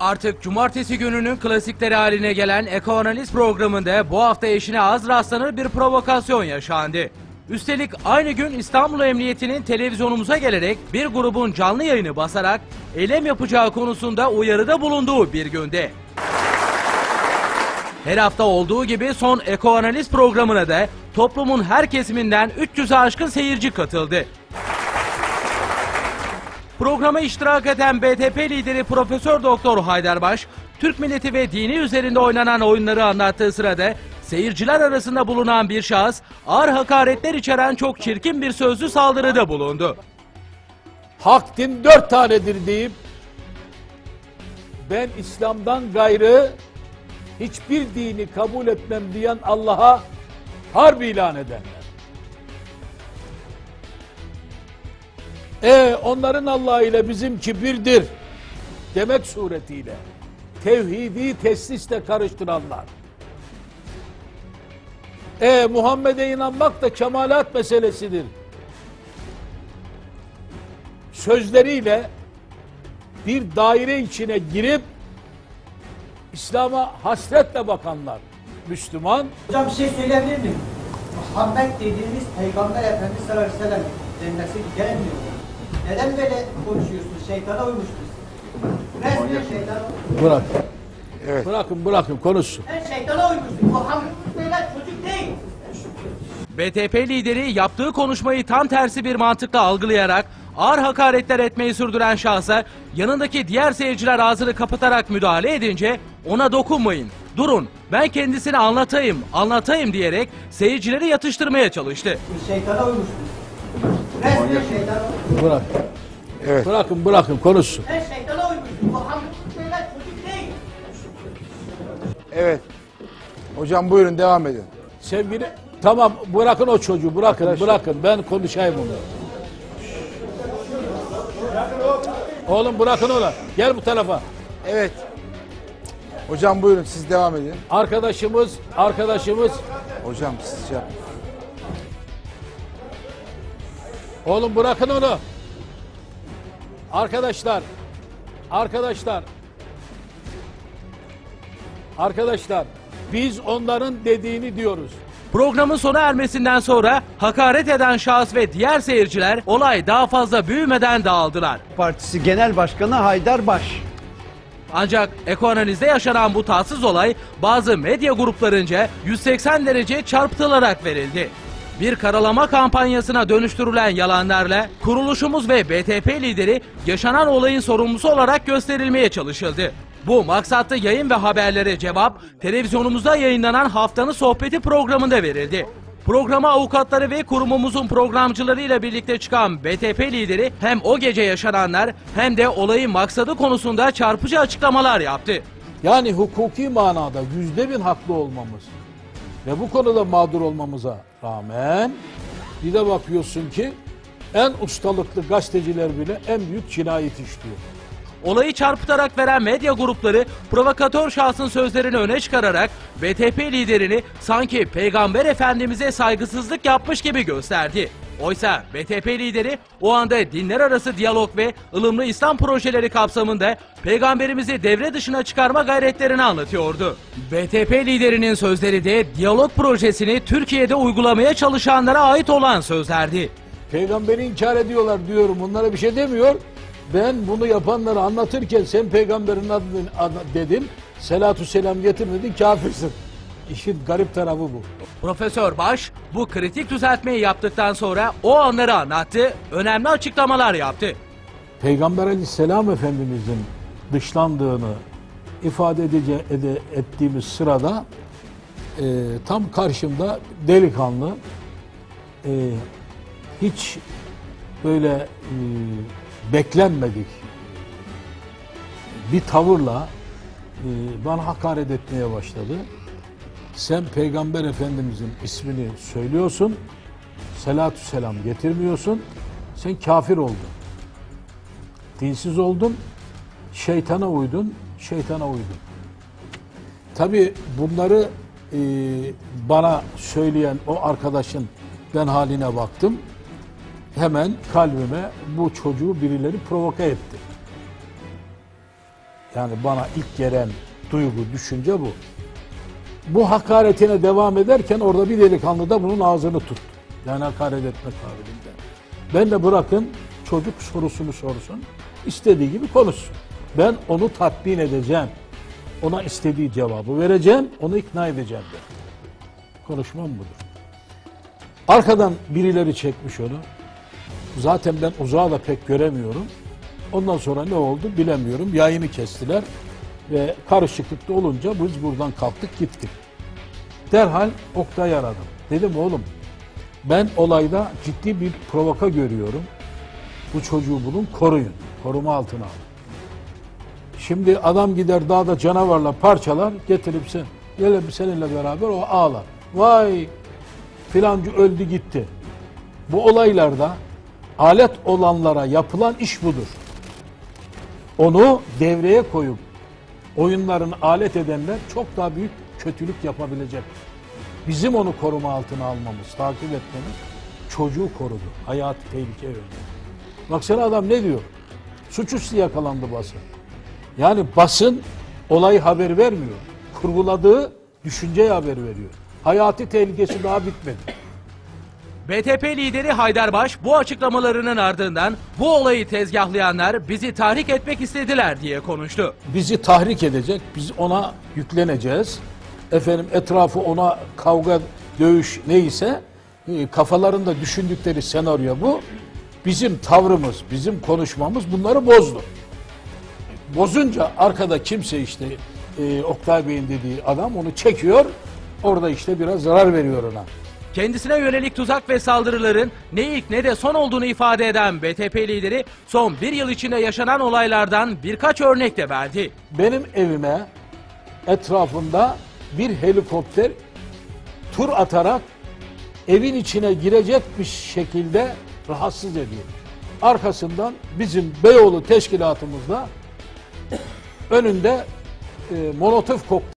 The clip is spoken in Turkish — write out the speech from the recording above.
Artık cumartesi gününün klasikleri haline gelen Ekoanaliz programında bu hafta eşine az rastlanır bir provokasyon yaşandı. Üstelik aynı gün İstanbul Emniyeti'nin televizyonumuza gelerek bir grubun canlı yayını basarak eylem yapacağı konusunda uyarıda bulunduğu bir günde. Her hafta olduğu gibi son Ekoanaliz programına da toplumun her kesiminden 300'e aşkın seyirci katıldı. Programa iştirak eden BTP lideri Profesör Doktor Haydarbaş, Türk milleti ve dini üzerinde oynanan oyunları anlattığı sırada seyirciler arasında bulunan bir şahıs ağır hakaretler içeren çok çirkin bir sözlü saldırıda bulundu. Hak din dört tanedir deyip ben İslam'dan gayrı hiçbir dini kabul etmem diyen Allah'a harp ilan ederler. E onların Allah ile bizimki birdir demek suretiyle tevhidi teslisle karıştıranlar. E Muhammed'e inanmak da kemalat meselesidir. Sözleriyle bir daire içine girip İslam'a hasretle bakanlar. Müslüman Hocam bir şey söyleyebilir miyim? Muhammed dediğimiz Peygamber Efendimiz sallallahu aleyhi ve sellem cennesi gelmiyor. Neden böyle konuşuyorsunuz? Şeytana uymuşsunuz. Resmen şeytana bırak. Bırakın bırakın konuşsun. Sen şeytana uymuşsun. Muhammed böyle çocuk değil. BTP lideri yaptığı konuşmayı tam tersi bir mantıkla algılayarak ağır hakaretler etmeyi sürdüren şahsa yanındaki diğer seyirciler ağzını kapatarak müdahale edince ona dokunmayın, durun ben kendisini anlatayım, anlatayım diyerek seyircileri yatıştırmaya çalıştı. Şeytana uymuşsunuz. Resmen Bırak. Evet. Bırakın bırakın konuşsun. Sen şeytana uymuşsun. Muhammed böyle çocuk değil. Evet. Hocam buyurun devam edin. Sevgili tamam bırakın o çocuğu bırakın bırakın ben konuşayım onu. Oğlum bırakın onu. Gel bu tarafa. Evet. Hocam buyurun siz devam edin. Arkadaşımız arkadaşımız Hocam siz şey yapın. Oğlum bırakın onu. Arkadaşlar. Arkadaşlar. Arkadaşlar. Biz onların dediğini diyoruz. Programın sona ermesinden sonra hakaret eden şahıs ve diğer seyirciler olay daha fazla büyümeden dağıldılar. Partisi Genel Başkanı Haydar Baş. Ancak ekoanalizde yaşanan bu tatsız olay bazı medya gruplarınca 180 derece çarpıtılarak verildi. Bir karalama kampanyasına dönüştürülen yalanlarla kuruluşumuz ve BTP lideri yaşanan olayın sorumlusu olarak gösterilmeye çalışıldı. Bu maksatlı yayın ve haberlere cevap televizyonumuzda yayınlanan haftanın sohbeti programında verildi. Programa avukatları ve kurumumuzun programcılarıyla birlikte çıkan BTP lideri hem o gece yaşananlar hem de olayın maksadı konusunda çarpıcı açıklamalar yaptı. Yani hukuki manada yüzde bin haklı olmamız ve bu konuda mağdur olmamıza rağmen bir de bakıyorsun ki en ustalıklı gazeteciler bile en büyük cinayet işliyor. Olayı çarpıtarak veren medya grupları provokatör şahsın sözlerini öne çıkararak BTP liderini sanki Peygamber Efendimiz'e saygısızlık yapmış gibi gösterdi. Oysa BTP lideri o anda dinler arası diyalog ve ılımlı İslam projeleri kapsamında peygamberimizi devre dışına çıkarma gayretlerini anlatıyordu. BTP liderinin sözleri de diyalog projesini Türkiye'de uygulamaya çalışanlara ait olan sözlerdi. Peygamberi inkar ediyorlar diyorum. Bunlara bir şey demiyor. Ben bunu yapanları anlatırken sen peygamberin adını adı- dedin. Selatü selam getirmedin kafirsin. İşin garip tarafı bu. Profesör Baş bu kritik düzeltmeyi yaptıktan sonra o anları anlattı, önemli açıklamalar yaptı. Peygamber aleyhisselam efendimizin dışlandığını ifade edice, ede, ettiğimiz sırada e, tam karşımda delikanlı e, hiç böyle e, beklenmedik bir tavırla e, bana hakaret etmeye başladı. Sen Peygamber Efendimizin ismini söylüyorsun, selatü selam getirmiyorsun, sen kafir oldun. Dinsiz oldun, şeytana uydun, şeytana uydun. Tabi bunları e, bana söyleyen o arkadaşın ben haline baktım. Hemen kalbime bu çocuğu birileri provoke etti. Yani bana ilk gelen duygu, düşünce bu. Bu hakaretine devam ederken orada bir delikanlı da bunun ağzını tuttu. Yani hakaret etme kabiliğinde. Ben de bırakın çocuk sorusunu sorsun, istediği gibi konuşsun. Ben onu tatmin edeceğim. Ona istediği cevabı vereceğim, onu ikna edeceğim de. Konuşmam budur. Arkadan birileri çekmiş onu. Zaten ben uzağı da pek göremiyorum. Ondan sonra ne oldu bilemiyorum. Yayını kestiler ve karışıklıkta olunca biz buradan kalktık gittik. Derhal Oktay aradım. Dedim oğlum ben olayda ciddi bir provoka görüyorum. Bu çocuğu bulun koruyun. Koruma altına alın. Şimdi adam gider dağda canavarla parçalar getirip sen gelelim seninle beraber o ağlar. Vay filancı öldü gitti. Bu olaylarda alet olanlara yapılan iş budur. Onu devreye koyup oyunlarını alet edenler çok daha büyük kötülük yapabilecek. Bizim onu koruma altına almamız, takip etmemiz çocuğu korudu. Hayatı tehlikeye verdi. Baksana adam ne diyor? Suçüstü yakalandı basın. Yani basın olayı haber vermiyor. Kurguladığı düşünceyi haber veriyor. Hayati tehlikesi daha bitmedi. BTP lideri Haydarbaş bu açıklamalarının ardından bu olayı tezgahlayanlar bizi tahrik etmek istediler diye konuştu. bizi tahrik edecek. Biz ona yükleneceğiz. Efendim etrafı ona kavga, dövüş neyse e, kafalarında düşündükleri senaryo bu. Bizim tavrımız, bizim konuşmamız bunları bozdu. Bozunca arkada kimse işte e, Oktay Bey'in dediği adam onu çekiyor. Orada işte biraz zarar veriyor ona. Kendisine yönelik tuzak ve saldırıların ne ilk ne de son olduğunu ifade eden BTP lideri son bir yıl içinde yaşanan olaylardan birkaç örnek de verdi. benim evime etrafında bir helikopter tur atarak evin içine girecekmiş şekilde rahatsız ediyor. Arkasından bizim Beyoğlu teşkilatımızda önünde e, molotof kokteyl